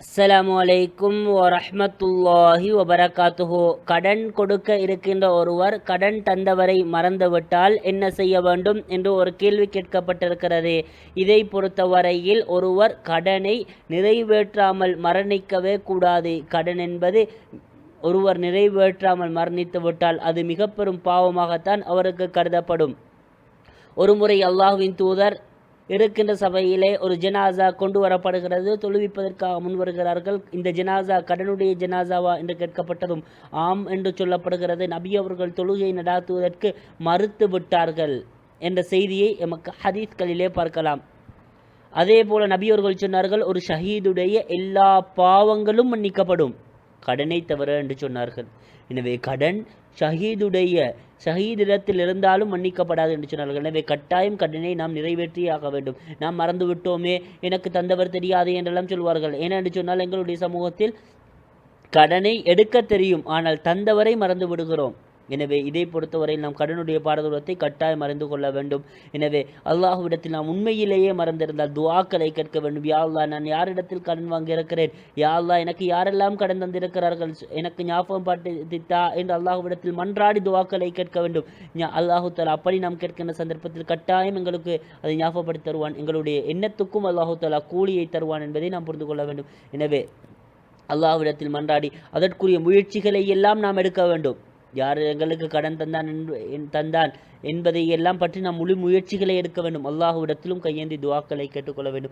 அஸ்லாம் அலைக்கும் வரமத்துல்லாஹி வபரகாத்துஹோ கடன் கொடுக்க இருக்கின்ற ஒருவர் கடன் தந்தவரை மறந்துவிட்டால் என்ன செய்ய வேண்டும் என்று ஒரு கேள்வி கேட்கப்பட்டிருக்கிறது. இதை பொறுத்தவரையில் ஒருவர் கடனை நிறைவேற்றாமல் மரணிக்கவே கூடாது. கடன் என்பது ஒருவர் நிறைவேற்றாமல் மரணித்து விட்டால் அது மிக பெரும் பாவமாகத்தான் அவருக்கு கருதப்படும். ஒருமுறை அல்லாஹுவின் தூதர் இருக்கின்ற சபையிலே ஒரு ஜனாசா கொண்டு வரப்படுகிறது. தொழுவிப்பதற்காக முன் வருகிறார்கள். இந்த ஜனாசா கடனுடைய ஜனாசாவா என்று கேட்கப்பட்டதும் ஆம் என்று சொல்லப்படுகிறது. நபி அவர்கள் தொழுகை நடாத்துவதற்கு மறுத்து விட்டார்கள் என்ற செய்தியை எமக்கு ஹதீஸ்களிலே பார்க்கலாம். அதே போல நபியவர்கள் சொன்னார்கள் ஒரு ஷஹீதுடைய எல்லா பாவங்களும் மன்னிக்கப்படும். கடனை தவிர என்று சொன்னார்கள். எனவே கடன் ஷஹீதுடைய ஷஹீதிடத்தில் இருந்தாலும் மன்னிக்கப்படாது என்று சொன்னார்கள். எனவே கட்டாயம் கடனை நாம் நிறைவேற்றியே ஆக வேண்டும். நாம் மறந்து விட்டோமே எனக்கு தந்தவர் தெரியாது என்றெல்லாம் சொல்வார்கள். ஏனென்று சொன்னால் எங்களுடைய சமூகத்தில் கடனை எடுக்க தெரியும். ஆனால் தந்தவரை மறந்து விடுகிறோம். எனவே இதை பொறுத்தவரையில் நாம் கடனுடைய பாரதூரத்தை கட்டாயம் அறிந்து கொள்ள வேண்டும். எனவே அல்லாஹுவிடத்தில் நாம் உண்மையிலேயே மறந்திருந்தால் துவாக்களை கேட்க வேண்டும். யாழ்லா நான் யாரிடத்தில் கடன் வாங்கியிருக்கிறேன் யாழ்லா எனக்கு யாரெல்லாம் கடன் தந்திருக்கிறார்கள்? எனக்கு ஞாபகம் பாட்டித்தா என்று அல்லாஹுவிடத்தில் மன்றாடி துவாக்களை கேட்க வேண்டும். அல்லாஹு தாலா அப்படி நாம் கேட்கின்ற சந்தர்ப்பத்தில் கட்டாயம் எங்களுக்கு அதை ஞாபகப்படுத்தி தருவான். எங்களுடைய எண்ணத்துக்கும் அல்லாஹு தாலா கூலியை தருவான் என்பதை நாம் புரிந்து கொள்ள வேண்டும். எனவே அல்லாஹ்விடத்தில் மன்றாடி அதற்குரிய முயற்சிகளை எல்லாம் நாம் எடுக்க வேண்டும். யார் எங்களுக்கு கடன் தந்தான் என்ப- தந்தான் என்பதை எல்லாம் பற்றி நாம் முழு முயற்சிகளை எடுக்க வேண்டும். அல்லாஹுவிடத்திலும் கையேந்தி துவாக்களை கேட்டுக்கொள்ள வேண்டும்.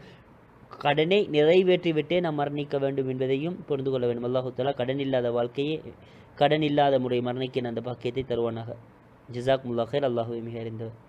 கடனை நிறைவேற்றிவிட்டே நாம் மரணிக்க வேண்டும் என்பதையும் புரிந்து கொள்ள வேண்டும். அல்லாஹு கடன் இல்லாத வாழ்க்கையை கடன் இல்லாத முறை மரணிக்கிற அந்த பாக்கியத்தை தருவானாக. ஜிசாக் முல்லாஹர் அல்லாஹுவை மிக அறிந்தவர்.